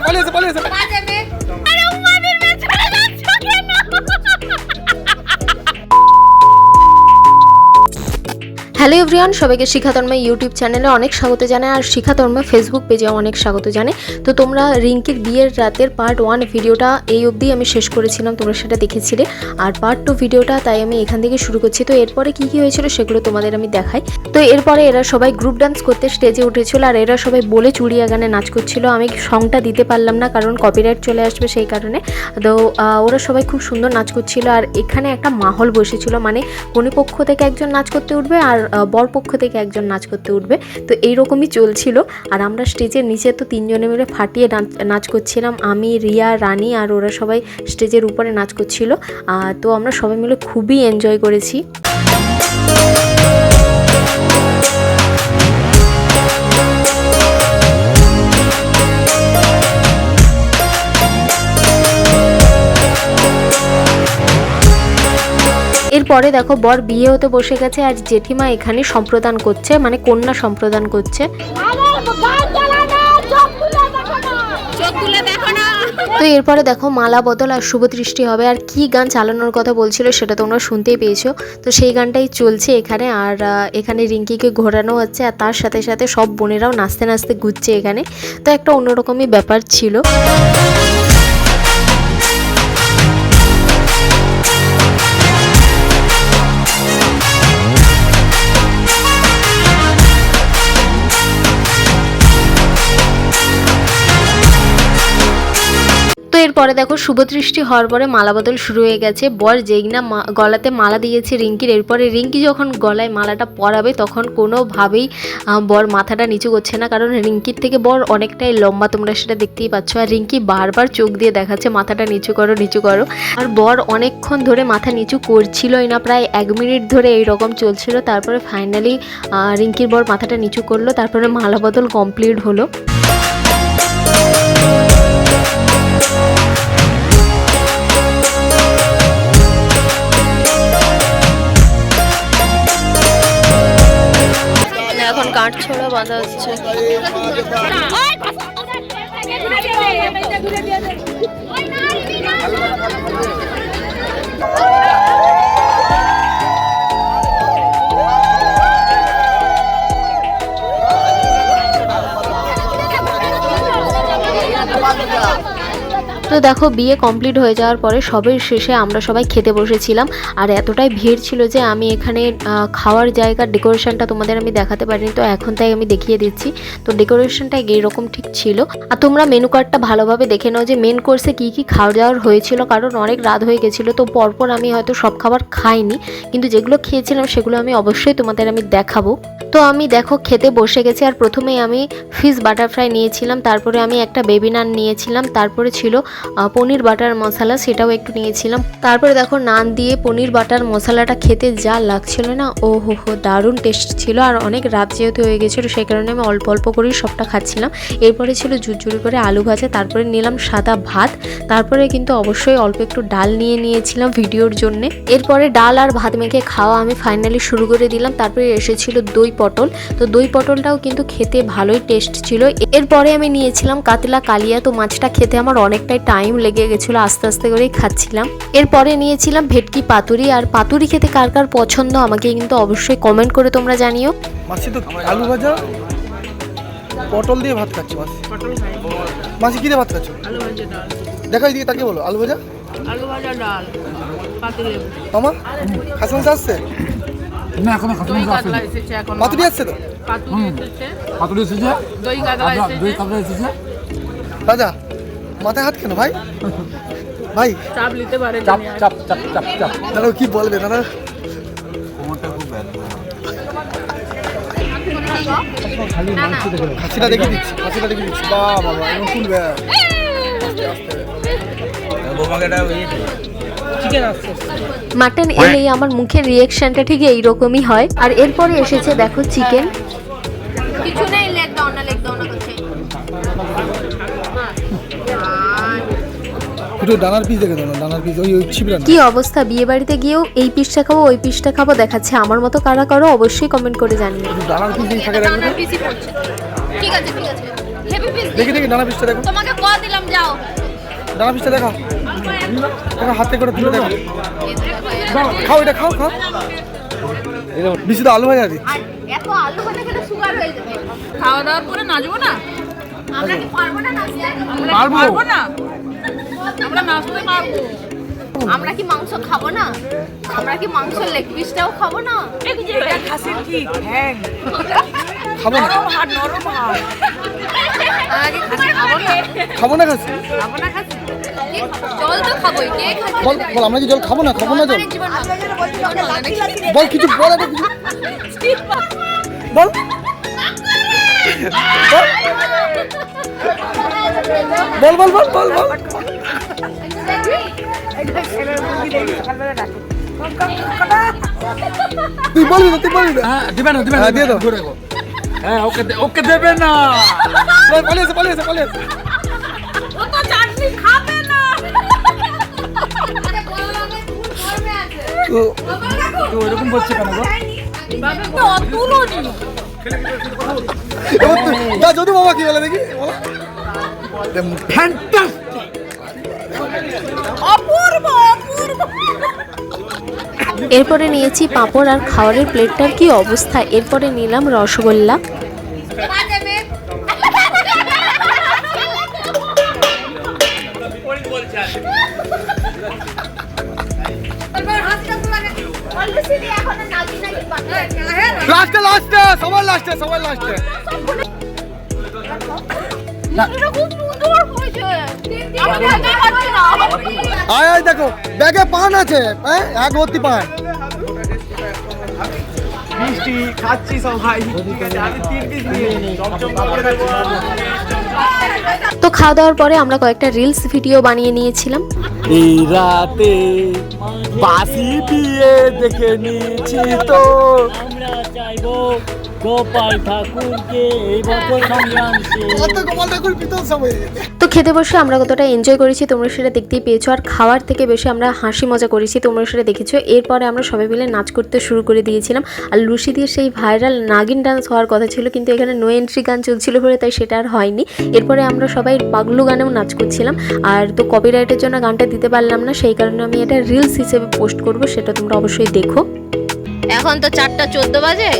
পালিয়েছে পালিয়েছে hello everyone, সবাইকে শিখা তন্ময় ইউটিউব চ্যানেলে অনেক স্বাগত জানাই, আর শিখা তন্ময় ফেসবুক পেজে অনেক স্বাগত জানে তো তোমরা রিঙ্কির বিয়ের রাতের পার্ট ওয়ান ভিডিওটা এই অবধি আমি শেষ করেছিলাম, তোমরা সেটা দেখেছিলে। আর পার্ট টু ভিডিওটা তাই আমি এখান থেকে শুরু করছি। তো এরপরে কি কি হয়েছিল সেগুলো তোমাদের আমি দেখাই। তো এরপরে এরা সবাই গ্রুপ ডান্স করতে স্টেজে উঠেছিল, আর এরা সবাই বলে চুড়িয়া গানে নাচ করছিল। আমি সংটা দিতে পারলাম না, কারণ কপিরাইট চলে আসবে সেই কারণে। তো ওরা সবাই খুব সুন্দর নাচ করছিল, আর এখানে একটা মাহল বসেছিল মানে কনেপক্ষ থেকে একজন নাচ করতে উঠবে, আর বরপক্ষ থেকে একজন নাচ করতে উঠবে। তো এইরকমই চলছিল। আর আমরা স্টেজের নিচে তো তিনজনে মিলে ফাটিয়ে নাচ- নাচ করছিলাম। আমি, রিয়া, রানি আর ওরা সবাই স্টেজের উপরে নাচ করছিল। তো আমরা সবাই মিলে খুবই এনজয় করেছি। এরপরে দেখো বর বিয়ে হতে বসে গেছে আর জেঠিমা এখানে সম্প্রদান করছে মানে কন্যা সম্প্রদান করছে। তো এরপরে দেখো মালা বদল আর শুভ দৃষ্টি হবে আর কি গান চালানোর কথা বলছিল সেটা তোমরা শুনতেই পেয়েছ। তো সেই গানটাই চলছে এখানে আর এখানে রিঙ্কিকে ঘোরানো হচ্ছে আর তার সাথে সাথে সব বোনেরাও নাচতে নাচতে ঘুরছে এখানে। তো একটা অন্যরকমই ব্যাপার ছিল। এরপরে দেখো শুভদৃষ্টি হওয়ার পরে মালা বদল শুরু হয়ে গেছে। বর যেই না গলাতে মালা দিয়েছে রিঙ্কির, এরপরে রিঙ্কি যখন গলায় মালাটা পরাবে তখন কোনোভাবেই বর মাথাটা নিচু করছে না। কারণ রিঙ্কির থেকে বর অনেকটাই লম্বা, তোমরা সেটা দেখতেই পাচ্ছ। আর রিঙ্কি বারবার চোখ দিয়ে দেখাচ্ছে, মাথাটা নিচু করো নিচু করো। আর বর অনেকক্ষণ ধরে মাথা নিচু করছিলই না, প্রায় এক মিনিট ধরে এইরকম চলছিল। তারপরে ফাইনালি রিঙ্কির বর মাথাটা নিচু করল, তারপরে মালা বদল কমপ্লিট হলো। কাঠ ছোড়া বাঁধা হচ্ছে। দেখো, বিয়ে কমপ্লিট হয়ে যাওয়ার পরে সবের শেষে আমরা সবাই খেতে বসেছিলাম। আর এতটাই ভিড় ছিল যে আমি এখানে খাওয়ার জায়গার ডেকোরেশনটা তোমাদের আমি দেখাতে পারিনি, তো এখন তাই আমি দেখিয়ে দিচ্ছি। তো ডেকোরেশনটা এইরকম ঠিক ছিল। আর তোমরা মেনু কার্ডটা ভালোভাবে দেখে নাও যে মেন কোর্সে কী কী খাওয়া দাওয়ার হয়েছিল, কারণ অনেক রাত হয়ে গেছিল, তো পরপর আমি হয়তো সব খাবার খাইনি। কিন্তু যেগুলো খেয়েছিলাম, সেগুলো আমি অবশ্যই তোমাদের আমি দেখাবো। তো আমি দেখো, খেতে বসে গেছি, আর প্রথমেই আমি ফিশ বাটারফ্রাই নিয়েছিলাম, তারপরে আমি একটা বেবি নান নিয়েছিলাম, তারপরে ছিল পনির বাটার মশলা সেটাও একটু নিয়েছিলাম। তারপরে দেখো নান দিয়ে পনির বাটার মশলাটা খেতে যা লাগছিল না ও হো হো দারুণ টেস্ট ছিল। আর অনেক রাত যেহেতু হয়ে গেছিল, সেই কারণে আমি অল্প অল্প করেই সবটা খাচ্ছিলাম। এরপরে ছিল জুরজুরি করে আলু ভাজা, তারপরে নিলাম সাদা ভাত। তারপরে কিন্তু অবশ্যই অল্প একটু ডাল নিয়ে নিয়েছিলাম ভিডিওর জন্যে। এরপরে ডাল আর ভাত মেখে খাওয়া আমি ফাইনালি শুরু করে দিলাম। তারপরে এসেছিল দই পটল। তো দই পটলটাও কিন্তু খেতে ভালোই টেস্ট ছিল। এরপরে আমি নিয়েছিলাম কাতলা কালিয়া। তো মাছটা খেতে আমার অনেকটাই টাইম লেগে গেছিল আস্তে আস্তে করেই খাচ্ছিলাম। এরপরে নিয়েছিলাম ভেটকি পাতুরি আর পাতুরি খেতে কার কার পছন্দ আমাকে কিন্তু অবশ্যই কমেন্ট করে তোমরা জানিও। মাসি তো আলু ভাজা পটল দিয়ে ভাত খাচ্ছি মাসি। মাসি কি দিয়ে ভাত খাচ্ছ? আলু ভাজা ডাল। দেখো এইদিকে তাকে বলো আলু ভাজা? আলু ভাজা ডাল মামা আসছে? না এখনও খাতুন এখন। পাতুরি আসছে তো? পাতুরি এসেছে। এসেছে? দই কাতলা আপনার দই এসেছে কাতলা এসেছে? রাজা মাথায় হাত কেন ভাই? ভাই। চাপ নিতে পারে চাপ চাপ চাপ চাপ চাপ। দাদা কি বলবে? দাদা খাসিটা দেখে দিচ্ছি খাসিটা দেখে দিচ্ছি বা বাবা ফুল ব্যাগ মাটন এলেই আমার মুখের রিয়েকশনটা ঠিক এইরকমই হয়। আর এরপরে এসেছে দেখো চিকেন কিছু নেই দুটো ডানার পিস দেখে ডানার পিস ওই ওই ছিপড়া কি অবস্থা? বিয়ে বাড়িতে গিয়েও এই পিসটা খাব ওই পিসটা খাব দেখাচ্ছে। আমার মতো কারা করো অবশ্যই কমেন্ট করে জানিও। ডানার পিস দিয়ে থাকে ডানার ঠিক আছে ঠিক আছে। হেভি পিস দেখি দেখি ডানা পিসটা দেখো। তোমাকে ক দিলাম যাও। ডানা পিসটা দেখা। দেখো হাতে করে তুলে দেখো। খাও এটা খাও খাও। আলু ভাজা এত আলু ভাজা খেলে সুগার হয়ে যাবে। খাওয়া দাওয়ার পরে নাচবো না? আমরা কি পারব না নাচতে? পারব। পারব না? আমরা নাচতে পারব আমরা কি মাংস খাব না? আমরা কি মাংস লেগ পিসটাও খাব না? এটা খাসির কি? ঠ্যাং। খাব না। নরম হাড় নরম হাড় আমরা খাসি খাব না? খাব না খাচ্ছি খাব না খাসি? জল তো খাবোই। কে খাবে? বল বল আমরা কি জল খাব না? খাব না জল? বল কিছু বল একটা কিছু। বল। বল বল বল বল বল। তুই বলবি না তুই বলবি না। হ্যাঁ দিবে না দিবে না হ্যাঁ, দিয়ে দাও। ঘুরে। হ্যাঁ ওকে দে- ওকে দেবে না। বল, পালিয়ে এসে পালিয়ে এসে পালিয়ে এসে ও তো চাটনি খাবে না। তো তো ওরকম বলছে কেন গো? তো তুলোনি। এবার তুই যা যদি বাবা কি বলে দেখি? বলো। ফ্যান্টাস্টিক অপূর্ব অপূর্ব এরপরে নিয়েছি পাঁপড় আর খাওয়ারের প্লেটটার কি অবস্থা? এরপরে নিলাম রসগোল্লা। লাস্টে লাস্টে সবার লাস্টে সবার লাস্টে আয় আয় দেখো ব্যাগে পান আছে হ্যাঁ? এক ভর্তি পান। তো খাওয়া দাওয়ার পরে আমরা কয়েকটা রিলস ভিডিও বানিয়ে নিয়েছিলাম। এই রাতে বাসি বিয়ে দেখে নিয়েছি তো। চাইব গোপাল ঠাকুরকে এই বছর সংগ্রামকে গোপাল ঠাকুর পিতল সবাই তো খেতে বসে আমরা কতটা এনজয় করেছি তোমরা সেটা দেখতেই পেয়েছ। আর খাওয়ার থেকে বেশি আমরা হাসি মজা করেছি তোমরা সেটা দেখেছ। এরপরে আমরা সবাই মিলে নাচ করতে শুরু করে দিয়েছিলাম। আর লুসি দিয়ে সেই ভাইরাল নাগিন ডান্স হওয়ার কথা ছিল কিন্তু এখানে নো এন্ট্রি গান চলছিল বলে তাই সেটা আর হয়নি। এরপরে আমরা সবাই পাগলু গানেও নাচ করছিলাম। আর তো কপিরাইটের জন্য গানটা দিতে পারলাম না সেই কারণে আমি এটা রিলস হিসেবে পোস্ট করব সেটা তোমরা অবশ্যই দেখো। এখন তো চারটা চোদ্দ বাজে।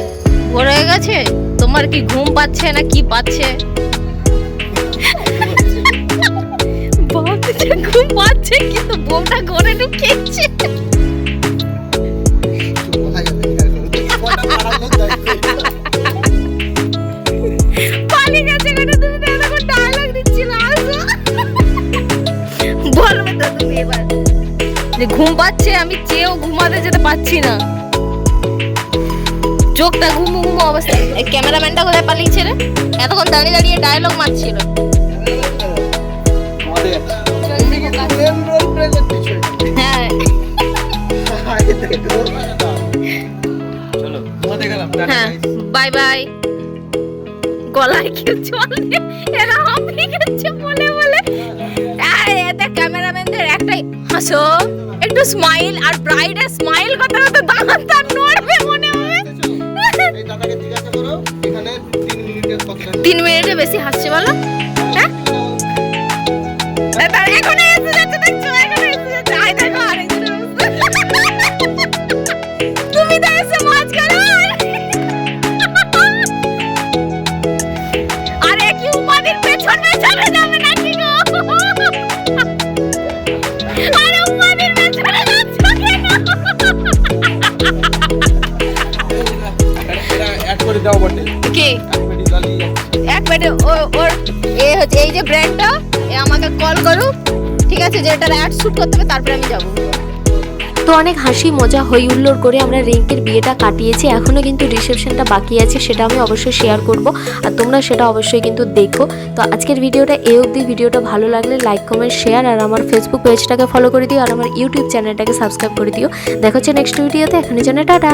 ভোর হয়ে গেছে। তোমার কি ঘুম পাচ্ছে না কি পাচ্ছে? ঘুম পাচ্ছে, কিন্তু বউটা ঘরে ঢুকেছে। ঘুম পাচ্ছে, আমি চেয়েও ঘুমাতে যেতে পারছি না। চোখটা ঘুমু ঘুমু অবস্থা এই ক্যামেরাম্যানটা কোথায় পালিয়েছে রে? এতক্ষণ দাঁড়িয়ে দাঁড়িয়ে ডায়লগ মারছিল। হ্যাঁ। হ্যাঁ বাই বাই গলায় কেউ চলে এরা হাঁপিয়ে গেছে বলে বলে। আর এতে ক্যামেরাম্যানদের একটাই হাসো একটু স্মাইল আর ব্রাইডের স্মাইল কথা কথা দাঁত তার তিন মিনিটে বেশি হাসছে বলো? হ্যাঁ? এখন মিনিট ও ওর, এ হচ্ছে, এই যে ব্র্যান্ডটা এ আমাকে কল করুক ঠিক আছে, যে অ্যাড শুট করতে হবে, তারপরে আমি যাব। তো অনেক হাসি মজা হই হুল্লোড় করে আমরা রিঙ্কের বিয়েটা কাটিয়েছি এখনও কিন্তু রিসেপশনটা বাকি আছে, সেটা আমি অবশ্যই শেয়ার করব, আর তোমরা সেটা অবশ্যই কিন্তু দেখো। তো আজকের ভিডিওটা এই অবধি, ভিডিওটা ভালো লাগলে লাইক কমেন্ট শেয়ার আর আমার ফেসবুক পেজটাকে ফলো করে দিও, আর আমার ইউটিউব চ্যানেলটাকে সাবস্ক্রাইব করে দিও। দেখা হচ্ছে নেক্সট ভিডিওতে এখানে জন্য টাটা।